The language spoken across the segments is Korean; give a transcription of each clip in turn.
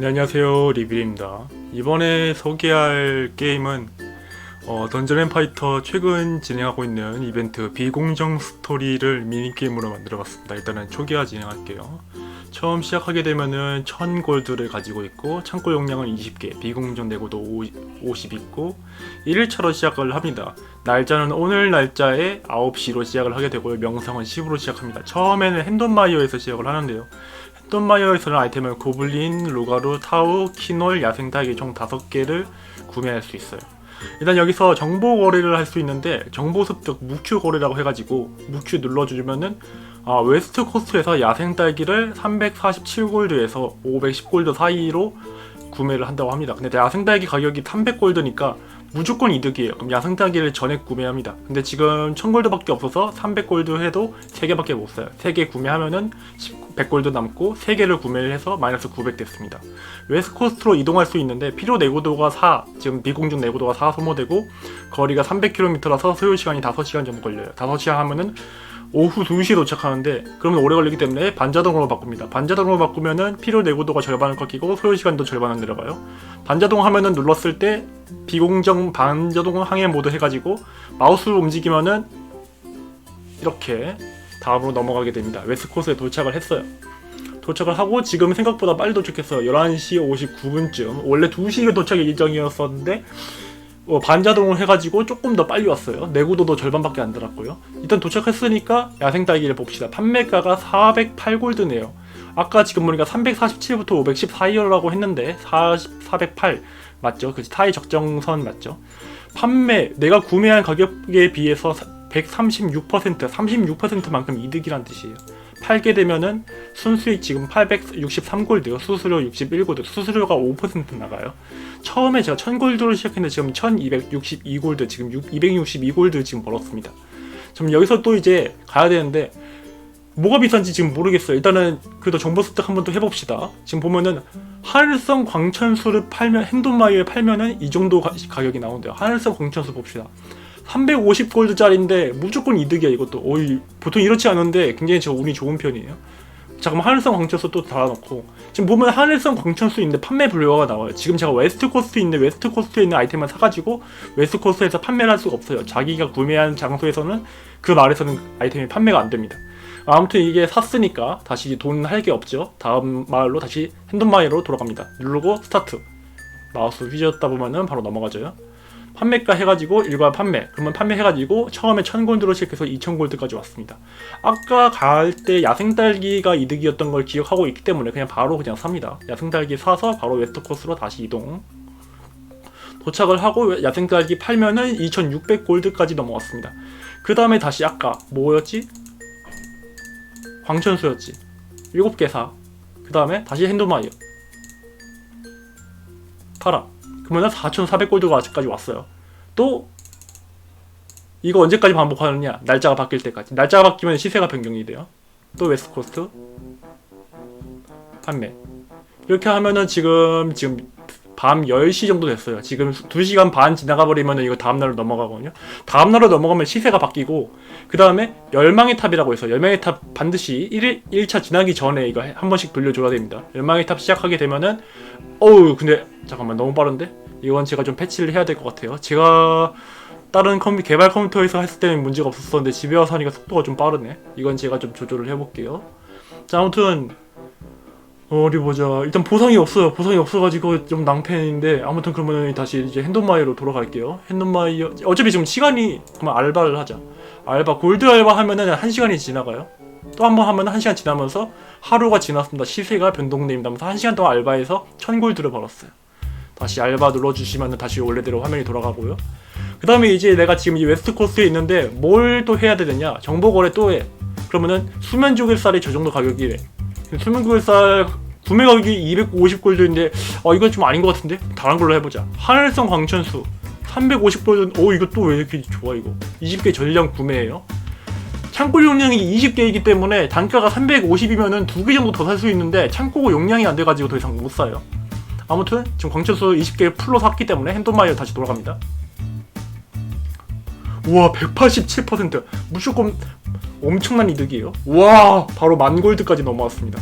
네, 안녕하세요. 리빌입니다. 이번에 소개할 게임은 어, 던전앤파이터 최근 진행하고 있는 이벤트 비공정 스토리를 미니게임으로 만들어봤습니다. 일단은 초기화 진행할게요. 처음 시작하게 되면은 1000골드를 가지고 있고 창고 용량은 20개 비공정 내고도 50 있고 1일차로 시작을 합니다. 날짜는 오늘 날짜에 9시로 시작을 하게 되고요. 명성은 10으로 시작합니다. 처음에는 핸돈마이어에서 시작을 하는데요 돈마이어에서는 아이템을 고블린, 루가루, 타우, 키놀, 야생닭이 총 5개를 구매할 수 있어요. 일단 여기서 정보 거래를 할 수 있는데 정보 습득 무큐 거래라고 해가지고 무큐 눌러주면은 아, 웨스트 코스트에서 야생 딸기를 347골드에서 510골드 사이로 구매를 한다고 합니다. 근데 야생 딸기 가격이 300골드니까 무조건 이득이에요. 그럼 야생 딸기를 전액 구매합니다. 근데 지금 1000골드밖에 없어서 300골드 해도 3개밖에 못 사요. 3개 구매하면은 100골드 남고 3개를 구매를 해서 마이너스 900 됐습니다. 웨스코스트로 이동할 수 있는데 필요 내구도가 4, 지금 비공중 내구도가 4 소모되고 거리가 300km라서 소요 시간이 5시간 정도 걸려요. 5시간 하면은 오후 2시에 도착하는데 그러면 오래 걸리기 때문에 반자동으로 바꿉니다. 반자동으로 바꾸면은 필요 내구도가 절반을 꺾이고 소요 시간도 절반을 내려가요. 반자동 하면은 눌렀을 때 비공정 반자동 항해 모드 해가지고 마우스를 움직이면은 이렇게 다음으로 넘어가게 됩니다. 웨스코스에 도착을 했어요. 도착을 하고 지금 생각보다 빨리 도착했어요. 11시 59분쯤. 원래 2시에 도착 예정이었었는데 어, 반자동을 해가지고 조금 더 빨리 왔어요. 내구도도 절반밖에 안 들었고요. 일단 도착했으니까 야생 딸기를 봅시다. 판매가가 408골드네요. 아까 지금 보니까 347부터 510 사이라고 했는데 40, 408 맞죠? 그 타이 적정선 맞죠? 판매 내가 구매한 가격에 비해서 136% 36%만큼 이득이란 뜻이에요. 팔게 되면은 순수익 지금 863골드요. 수수료 61골드. 수수료가 5% 나가요. 처음에 제가 1000골드로 시작했는데 지금 1262골드 지금 262골드 지금 벌었습니다. 좀 여기서 또 이제 가야 되는데 뭐가 비싼지 지금 모르겠어요. 일단은 그래도 정보 습득 한번 또 해봅시다. 지금 보면은 하늘성 광천수를 팔면 핸돈마이에 팔면은 이 정도 가, 가격이 나온대요. 하늘성 광천수 봅시다. 350골드짜리인데 무조건 이득이야 이것도. 어이 보통 이렇지 않은데 굉장히 저 운이 좋은 편이에요. 잠깐만 하늘성 광천수 또 달아놓고 지금 보면 하늘성 광천수 있는데 판매 불료가 나와요. 지금 제가 웨스트 코스트 있는 웨스트 코스트에 있는 아이템만 사가지고 웨스트 코스트에서 판매를 할 수가 없어요. 자기가 구매한 장소에서는 그 말에서는 아이템이 판매가 안 됩니다. 아무튼 이게 샀으니까 다시 돈 할 게 없죠. 다음 마을로 다시 핸드마이로 돌아갑니다. 누르고 스타트. 마우스 휘저었다 보면은 바로 넘어가져요. 판매가 해가지고 일괄 판매. 그러면 판매해가지고 처음에 1000골드로 시작해서 2000골드까지 왔습니다. 아까 갈 때 야생딸기가 이득이었던 걸 기억하고 있기 때문에 그냥 바로 그냥 삽니다. 야생딸기 사서 바로 웨스트 코스로 다시 이동. 도착을 하고 야생딸기 팔면은 2600골드까지 넘어왔습니다. 그 다음에 다시 아까 뭐였지? 광천수였지. 7개 사. 그 다음에 다시 핸드마이어. 팔아. 그러면 4,400골드가 아직까지 왔어요. 또 이거 언제까지 반복하느냐? 날짜가 바뀔 때까지. 날짜가 바뀌면 시세가 변경이 돼요. 또 웨스트코스트 판매. 이렇게 하면은 지금 지금 밤 10시 정도 됐어요. 지금 2시간 반 지나가 버리면 이거 다음날로 넘어가거든요. 다음날로 넘어가면 시세가 바뀌고 그 다음에 열망의 탑이라고 해서 열망의 탑 반드시 1일, 1차 지나기 전에 이거 한 번씩 돌려줘야 됩니다. 열망의 탑 시작하게 되면은 어우 근데 잠깐만 너무 빠른데? 이건 제가 좀 패치를 해야 될 것 같아요. 제가 다른 컴퓨 개발 컴퓨터에서 했을 때는 문제가 없었었는데 집에 와서 하니까 속도가 좀 빠르네. 이건 제가 좀 조절을 해볼게요. 자 아무튼 어, 어디 보자. 일단 보상이 없어요. 보상이 없어가지고 좀 낭패인데 아무튼 그러면 다시 이제 핸드마이로 돌아갈게요. 핸드마이어 어차피 지금 시간이 그러면 알바를 하자. 알바 골드 알바 하면은 한 시간이 지나가요. 또 한 번 하면 한 시간 지나면서 하루가 지났습니다. 시세가 변동됩니다. 하면서 한 시간 동안 알바해서 천 골드를 벌었어요. 다시 알바 눌러주시면 다시 원래대로 화면이 돌아가고요. 그 다음에 이제 내가 지금 이 웨스트 코스트에 있는데 뭘 또 해야 되느냐? 정보 거래 또 해. 그러면은 수면 조개살이 저 정도 가격이래. 수면 조개살 구매 가격이 250골드인데 어 이건 좀 아닌 것 같은데 다른 걸로 해보자. 하늘성 광천수 350골드. 오 이거 또 왜 이렇게 좋아 이거? 20개 전량 구매해요. 창고 용량이 20개이기 때문에 단가가 350이면은 두 개 정도 더 살 수 있는데 창고 용량이 안 돼가지고 더 이상 못 사요. 아무튼 지금 광천수 20개 풀로 샀기 때문에 핸드마이어 다시 돌아갑니다. 우와 187% 무조건 엄청난 이득이에요. 와 바로 만 골드까지 넘어왔습니다.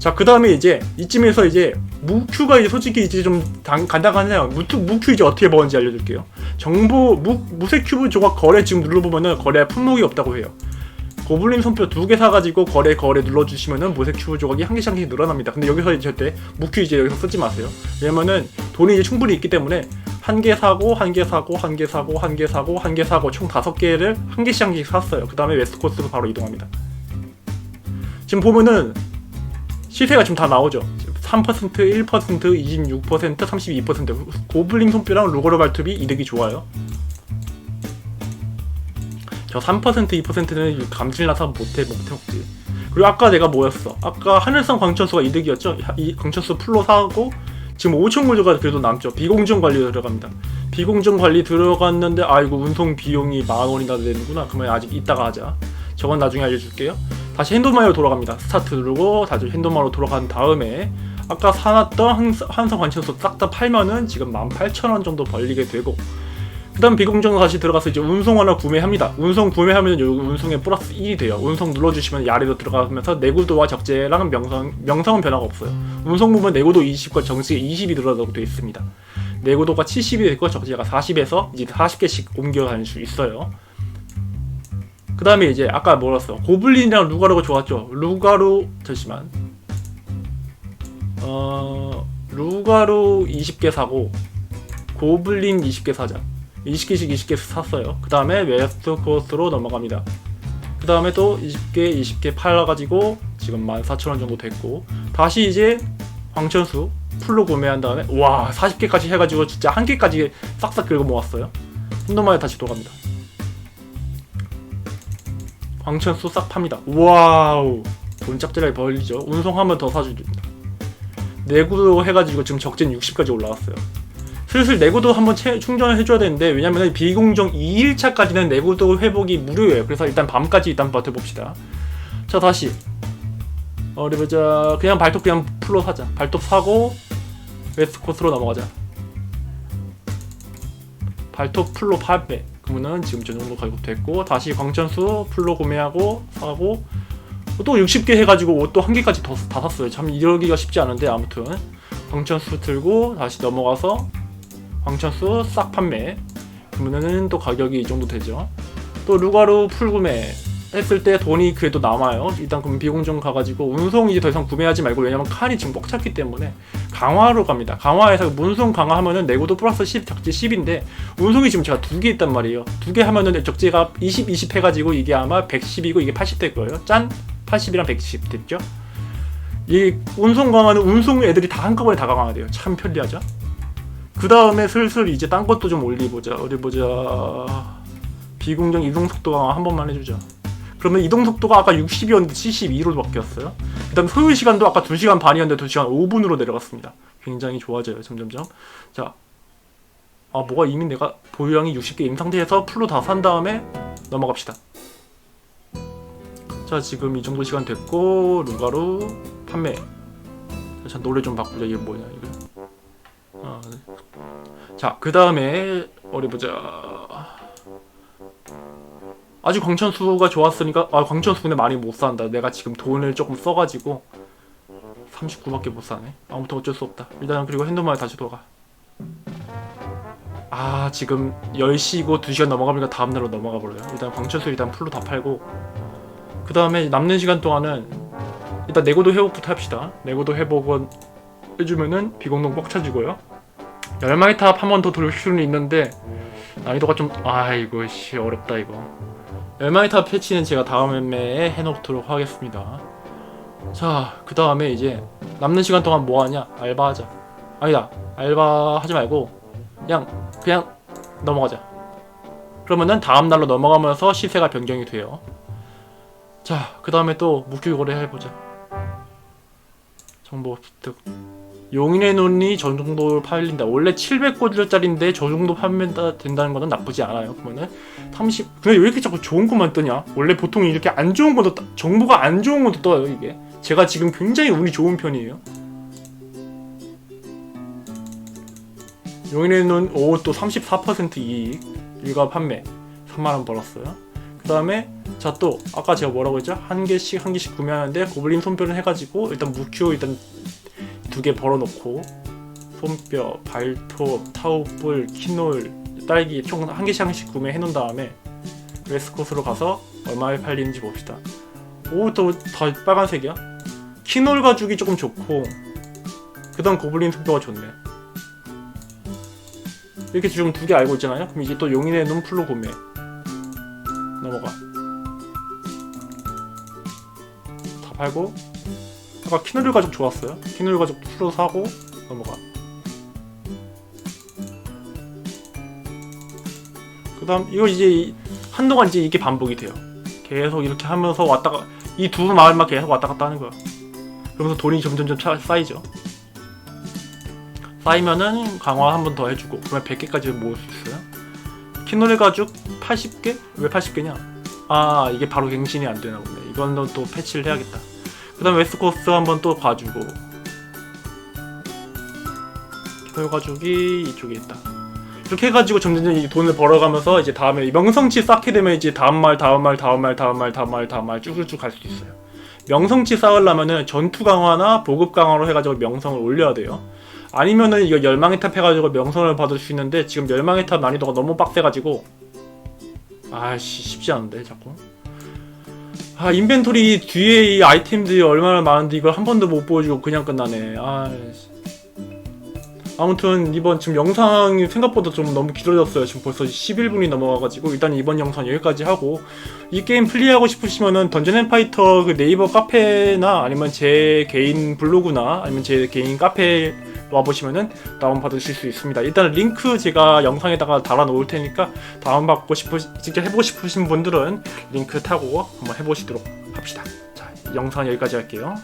자, 그 다음에 이제 이쯤에서 이제 무큐가 이제 솔직히 이제 좀 단- 간단하네요. 무큐, 무큐 이제 어떻게 버는지 알려줄게요. 정보 무, 무쇠 큐브 조각 거래 지금 눌러보면은 거래 품목이 없다고 해요. 고블린 손표 두 개 사가지고 거래 거래 눌러주시면은 무쇠 큐브 조각이 한 개씩 한 개씩 늘어납니다. 근데 여기서 이제 절대 무큐 이제 여기서 쓰지 마세요. 왜냐면은 돈이 이제 충분히 있기 때문에 한 개 사고 한 개 사고 한 개 사고 한 개 사고 한 개 사고 총 다섯 개를 한 개씩 한 개씩 샀어요. 그 다음에 웨스트 코스로 바로 이동합니다. 지금 보면은 시세가 지금 다 나오죠. 3%, 1%, 26%, 32% 고블린 손뼈랑 루거르 발톱이 이득이 좋아요. 저 3%, 2%는 감질나서 못해 못해 먹지. 그리고 아까 내가 뭐였어? 아까 하늘성 광천수가 이득이었죠. 이 광천수 풀로 사고 지금 5천 골드가 그래도 남죠. 비공정 관리 들어갑니다. 비공정 관리 들어갔는데 아이고 운송 비용이 만 원이나 되는구나. 그러면 아직 이따가 하자. 저건 나중에 알려줄게요. 다시 핸드마로 돌아갑니다. 스타트 누르고 다시 핸드마로 돌아간 다음에 아까 사놨던 한- 한성 관천수 싹 다 팔면은 지금 18,000원 정도 벌리게 되고 그 다음 비공정 다시 들어가서 이제 운송 하나 구매합니다. 운송 구매하면 여기 운송에 플러스 1이 돼요. 운송 눌러주시면 이 아래로 들어가면서 내구도와 적재랑 명성, 명성은 변화가 없어요. 운송 부분 내구도 20과 정식에 20이 들어가고 되어 있습니다. 내구도가 70이 됐고 적재가 40에서 이제 40개씩 옮겨 다닐 수 있어요. 그 다음에 이제 아까 뭐랬어? 고블린이랑 루가루가 좋았죠. 루가루 잠시만. 어 루가루 20개 사고 고블린 20개 사자. 20개씩 20개 샀어요. 그 다음에 웨스트 코스로 넘어갑니다. 그 다음에 또 20개 20개 팔아가지고 지금 14,000원 정도 됐고 다시 이제 광천수 풀로 구매한 다음에 와 40개까지 해가지고 진짜 한 개까지 싹싹 긁어 모았어요. 한동만에 다시 돌아갑니다. 광천수 싹 팝니다. 와우 돈 짭짤하게 벌리죠. 운송 한번더 사줍니다. 내구도 해가지고 지금 적진 60까지 올라왔어요. 슬슬 내구도 한번 채- 충전을 해줘야 되는데 왜냐면 비공정 2일차까지는 내구도 회복이 무료예요. 그래서 일단 밤까지 일단 버텨봅시다. 자 다시 어디 보자. 그냥 발톱 그냥 풀로 사자. 발톱 사고 웨스트 코스로 넘어가자. 발톱 풀로 판매. 그러면은 지금 저 정도 가격 됐고 다시 광천수 풀로 구매하고 사고 또 60개 해가지고 또한 개까지 더 다 샀어요. 참 이러기가 쉽지 않은데 아무튼 광천수 들고 다시 넘어가서 광천수 싹 판매. 그러면은 또 가격이 이 정도 되죠. 또 루가루 풀 구매 했을 때 돈이 그래도 남아요. 일단 그럼 비공정 가가지고 운송 이제 더 이상 구매하지 말고 왜냐면 칸이 지금 뻑 찼기 때문에 강화로 갑니다. 강화해서 운송 강화하면은 내구도 플러스 10 적재 10인데 운송이 지금 제가 두 개 있단 말이에요. 두 개 하면은 적재가 20, 20 해가지고 이게 아마 110이고 이게 80 될 거예요. 짠 80이랑 110 됐죠? 이 운송 강화는 운송 애들이 다 한꺼번에 다 강화돼요. 참 편리하죠? 그 다음에 슬슬 이제 딴 것도 좀 올리보자. 어디 보자. 비공정 이동 속도 한 번만 해주자. 그러면 이동 속도가 아까 60이었는데 72로 바뀌었어요. 그다음 소요 시간도 아까 2시간 반이었는데 2시간 5분으로 내려갔습니다. 굉장히 좋아져요. 점점점. 자. 아, 뭐가 이미 내가 보유량이 60개 인 상태에서 풀로 다 산 다음에 넘어갑시다. 자, 지금 이 정도 시간 됐고 루가루 판매. 자, 자, 노래 좀 바꾸자. 이게 뭐냐, 이거. 아, 네. 자, 그 다음에 어디 보자. 아주 광천수가 좋았으니까 아 광천수 근데 많이 못 산다. 내가 지금 돈을 조금 써가지고 39밖에 못 사네. 아무튼 어쩔 수 없다. 일단 그리고 핸드마에 다시 돌아가. 아 지금 10시고 2시간 넘어가니까 다음날로 넘어가 버려요. 일단 광천수 일단 풀로 다 팔고 그 다음에 남는 시간 동안은 일단 내고도 회복부터 합시다. 내고도 회복은 해주면은 비공동 뻑 차지고요. 열마이 탑한 번 더 돌릴 수는 있는데 난이도가 좀 아이고 씨 어렵다 이거. 열마이타 패치는 제가 다음에 해놓도록 하겠습니다. 자, 그 다음에 이제 남는 시간 동안 뭐 하냐? 알바하자. 아니다, 알바 하지 말고 그냥 그냥 넘어가자. 그러면은 다음 날로 넘어가면서 시세가 변경이 돼요. 자, 그 다음에 또 무기 거래 해보자. 정보 습득. 용인의 논이 저 정도 팔린다. 원래 700골드짜리인데 저 정도 판매가 된다는 거는 나쁘지 않아요. 그러면은 30 근데 왜 이렇게 자꾸 좋은 것만 뜨냐? 원래 보통 이렇게 안 좋은 것도 떠- 정보가 안 좋은 것도 떠요 이게. 제가 지금 굉장히 운이 좋은 편이에요. 용인의 눈오또 34% 이익 일가 판매 3만 원 벌었어요. 그 다음에 자 또 아까 제가 뭐라고 했죠? 한 개씩 한 개씩 구매하는데 고블린 손뼈를 해가지고 일단 무큐 일단 두 개 벌어놓고 손뼈, 발톱, 타우뿔, 키놀, 딸기 총 한 개씩 한 개씩 구매해 놓은 다음에 웨스코스로 가서 얼마에 팔리는지 봅시다. 오 또 다 빨간색이야? 키놀 가죽이 조금 좋고 그다음 고블린 손뼈가 좋네. 이렇게 지금 두 개 알고 있잖아요. 그럼 이제 또 용인의 눈풀로 구매. 넘어가. 다 팔고 아까 키놀 가죽 좋았어요. 키놀 가죽 풀로 사고 넘어가. 그다음 이거 이제 이- 한동안 이제 이게 반복이 돼요. 계속 이렇게 하면서 왔다가 이 두 마을만 계속 왔다 갔다 하는 거야. 그러면서 돈이 점점점 차- 쌓이죠. 쌓이면은 강화 한 번 더 해주고 그러면 100개까지 모을 수 있어요. 키노레 가죽 80개? 왜 80개냐? 아 이게 바로 갱신이 안 되나 보네. 이건 또 패치를 해야겠다. 그 다음 웨스코스 한번 또 봐주고 키노레 가죽이 이쪽에 있다. 이렇게 해가지고 점점 이 돈을 벌어가면서 이제 다음에 이 명성치 쌓게 되면 이제 다음 말 다음 말 다음 말 다음 말 다음 말 다음 말 쭉쭉쭉 갈 수도 있어요. 명성치 쌓으려면은 전투 강화나 보급 강화로 해가지고 명성을 올려야 돼요. 아니면은 이거 열망의 탑 해가지고 명성을 받을 수 있는데 지금 열망의 탑 난이도가 너무 빡세가지고 아씨 쉽지 않은데 자꾸 아 인벤토리 뒤에 이 아이템들이 얼마나 많은데 이걸 한 번도 못 보여주고 그냥 끝나네. 아 아무튼 이번 지금 영상이 생각보다 좀 너무 길어졌어요 지금 벌써 11분이 넘어가가지고 일단 이번 영상 여기까지 하고 이 게임 플레이하고 싶으시면은 던전앤파이터 그 네이버 카페나 아니면 제 개인 블로그나 아니면 제 개인 카페 와보시면은 다운받으실 수 있습니다. 일단 링크 제가 영상에다가 달아 놓을 테니까 다운받고 싶으 직접 해보고 싶으신 분들은 링크 타고 한번 해보시도록 합시다. 자, 이 영상 여기까지 할게요.